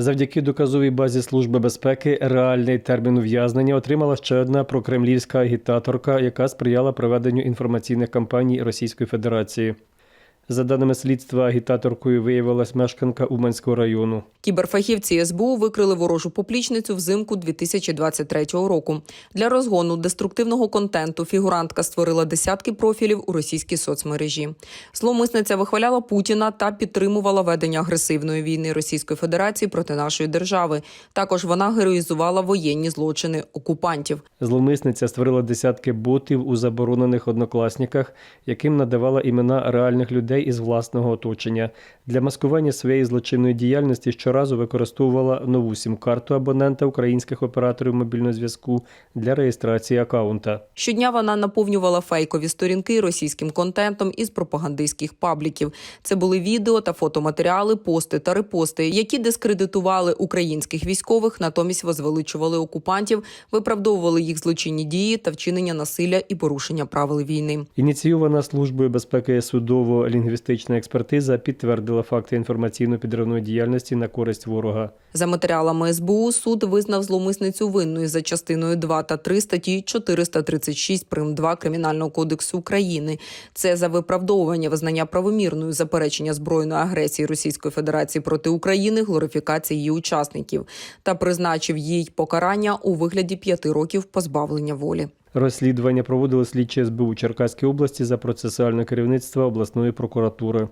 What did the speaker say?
Завдяки доказовій базі Служби безпеки реальний термін ув'язнення отримала ще одна прокремлівська агітаторка, яка сприяла проведенню інформаційних кампаній Російської Федерації. За даними слідства, агітаторкою виявилась мешканка Уманського району. Кіберфахівці СБУ викрили ворожу поплічницю взимку 2023 року. Для розгону деструктивного контенту фігурантка створила десятки профілів у російській соцмережі. Зловмисниця вихваляла Путіна та підтримувала ведення агресивної війни Російської Федерації проти нашої держави. Також вона героїзувала воєнні злочини окупантів. Зловмисниця створила десятки ботів у заборонених однокласниках, яким надавала імена реальних людей із власного оточення. Для маскування своєї злочинної діяльності щоразу використовувала нову сім-карту абонента українських операторів мобільного зв'язку для реєстрації акаунта. Щодня вона наповнювала фейкові сторінки російським контентом із пропагандистських пабліків. Це були відео та фотоматеріали, пости та репости, які дискредитували українських військових, натомість возвеличували окупантів, виправдовували їх злочинні дії та вчинення насилля і порушення правил війни. Ініційована службою безпеки судово-лінгвістична експертиза підтвердила факти інформаційно-підривної діяльності на користь ворога. За матеріалами СБУ суд визнав зловмисницю винною за частиною 2 та 3 статті 436 прим. 2 Кримінального кодексу України. Це за виправдовування визнання правомірною заперечення збройної агресії Російської Федерації проти України, глорифікації її учасників та призначив їй покарання у вигляді п'яти років позбавлення волі. Розслідування проводили слідчі СБУ Черкаської області за процесуальне керівництво обласної прокуратури.